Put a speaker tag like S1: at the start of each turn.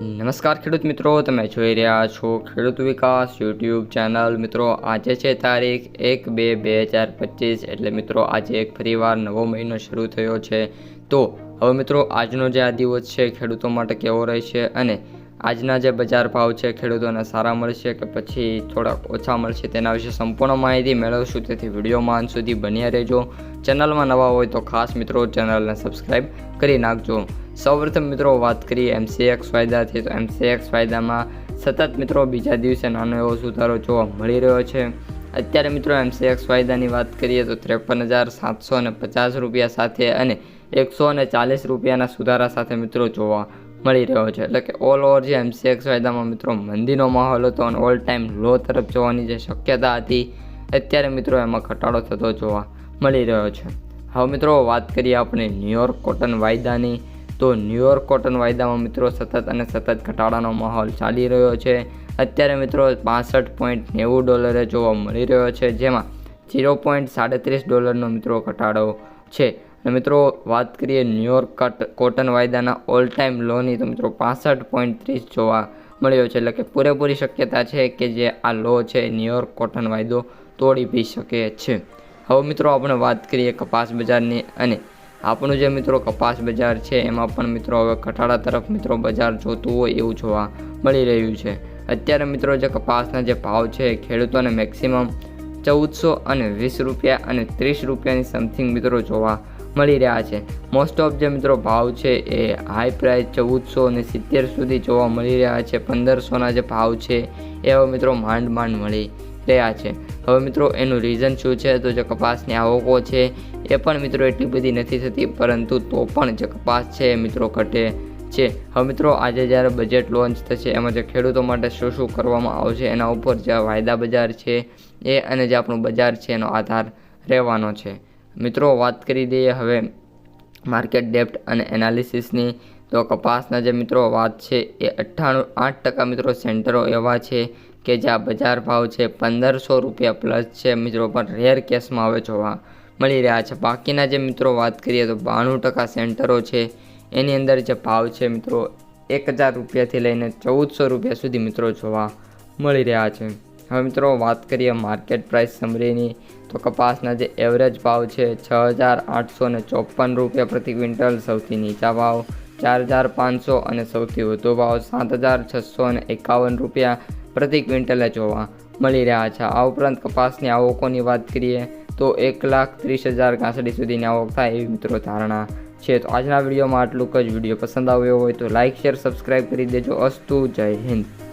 S1: નમસ્કાર ખેડૂત મિત્રો, તમે જોઈ રહ્યા છો ખેડૂત વિકાસ યુટ્યુબ ચેનલ. મિત્રો, આજે છે તારીખ એક બે બે હજાર પચીસ, એટલે મિત્રો, આજે એક ફરીવાર નવો મહિનો શરૂ થયો છે. તો, હવે મિત્રો, આજનો જે આ દિવસ છે, ખેડૂતો માટે કેવો રહેશે અને આજના જે બજાર ભાવ છે, ખેડૂતોને સારા મળશે કે પછી થોડાક ઓછા મળશે, તેના વિશે સંપૂર્ણ માહિતી મેળવશું. તેથી વિડીયોમાં અંત સુધી બન્યા રહેજો. ચેનલમાં નવા હોય તો ખાસ મિત્રો, ચેનલને સબસ્ક્રાઈબ કરી નાખજો. સૌપ્રથમ મિત્રો વાત કરીએ એમસીએક્સ ફાયદાથી તો એમસીએક્સ ફાયદામાં સતત મિત્રો બીજા દિવસે નાનો એવો સુધારો જોવા મળી રહ્યો છે. અત્યારે મિત્રો એમસીએક્સ ફાયદાની વાત કરીએ તો ત્રેપન હજાર સાતસો અને પચાસ રૂપિયા સાથે અને એકસો અને ચાલીસ રૂપિયાના સુધારા સાથે મિત્રો જોવા મળી રહ્યો છે. એટલે કે ઓલ ઓવર જે એમસીએક્સ ફાયદામાં મિત્રો મંદીનો માહોલ હતો અને ઓલ ટાઈમ લો તરફ જોવાની જે શક્યતા હતી, અત્યારે મિત્રો એમાં ઘટાડો થતો જોવા મળી રહ્યો છે. હવે મિત્રો વાત કરીએ આપણે ન્યુયોર્ક કોટન વાયદાની. તો ન્યુયોર્ક કોટન વાયદામાં મિત્રો સતત અને સતત ઘટાડાનો માહોલ ચાલી રહ્યો છે. અત્યારે મિત્રો પાસઠ પોઈન્ટ નેવું ડોલરે જોવા મળી રહ્યો છે, જેમાં ઝીરો પોઈન્ટ સાડત્રીસ ડોલરનો મિત્રો ઘટાડો છે. અને મિત્રો વાત કરીએ ન્યુયોર્ક કટ કોટન વાયદાના ઓલ ટાઈમ લોની તો મિત્રો પાસઠ પોઈન્ટ ત્રીસ જોવા મળ્યો છે. એટલે કે પૂરેપૂરી શક્યતા છે કે જે આ લો છે ન્યુયોર્ક કોટન વાયદો તોડી પી શકે છે. હવે મિત્રો આપણે વાત કરીએ કપાસ બજારની અને આપણું જે મિત્રો કપાસ બજાર છે, એમાં પણ મિત્રો હવે ઘટાડા તરફ મિત્રો બજાર જોતું હોય એવું જોવા મળી રહ્યું છે. અત્યારે મિત્રો જે કપાસના જે ભાવ છે ખેડૂતોને મેક્સિમમ ચૌદસો અને વીસ રૂપિયા અને ત્રીસ રૂપિયાની સમથિંગ મિત્રો જોવા મળી રહ્યા છે. મોસ્ટ ઓફ જે મિત્રો ભાવ છે, એ હાઈ પ્રાઇસ ચૌદસો અને સિત્તેર સુધી જોવા મળી રહ્યા છે. પંદરસોના જે ભાવ છે, એ હવે મિત્રો માંડ માંડ મળી રહ્યા છે. હવે મિત્રો, એનું રીઝન શું છે? તો જે કપાસની આવકો છે, એ પણ મિત્રો એટલી બધી નથી થતી, પરંતુ તો પણ જે કપાસ છે એ મિત્રો, ઘટે છે. હવે મિત્રો, આજે જ્યારે બજેટ લોન્ચ થશે, એમાં જે ખેડૂતો માટે શું શું કરવામાં આવશે, એના ઉપર જે વાયદા બજાર છે, એ અને જે આપણું બજાર છે, એનો આધાર રહેવાનો છે. મિત્રો, વાત કરી દઈએ હવે માર્કેટ ડેપ્ટ અને એનાલિસિસની તો કપાસના જે મિત્રો વાત છે એ અઠ્ઠાણું આઠ ટકા મિત્રો સેન્ટરો એવા છે કે જ્યાં બજાર ભાવ છે પંદરસો રૂપિયા પ્લસ છે. મિત્રો પણ રેર કેસમાં હવે જોવા મળી રહ્યા છે. બાકીના જે મિત્રો વાત કરીએ તો બાણું ટકા સેન્ટરો છે. એની અંદર જે ભાવ છે મિત્રો એક હજાર રૂપિયાથી લઈને ચૌદસો રૂપિયા સુધી મિત્રો જોવા મળી રહ્યા છે. હવે મિત્રો વાત કરીએ માર્કેટ પ્રાઇસ સમરીની તો કપાસના જે એવરેજ ભાવ છે છ હજાર આઠસો ને ચોપન રૂપિયા પ્રતિ ક્વિન્ટલ સૌથી નીચા ભાવ. ચાર હજાર પાંચસો અને સૌથી વધુ ભાવ સાત હજાર છસો અને એકાવન રૂપિયા પ્રતિ ક્વિન્ટલે જોવા મળી રહ્યા છે. આ ઉપરાંત કપાસની આવકોની વાત કરીએ તો એક લાખ ત્રીસ હજાર ઘાસડી સુધીની આવક થાય એવી મિત્રો ધારણા છે. તો આજના વિડીયોમાં આટલું જ. વીડિયો પસંદ આવ્યો હોય તો લાઇક શેર સબસ્ક્રાઈબ કરી દેજો. અસ્તુ, જય હિન્દ.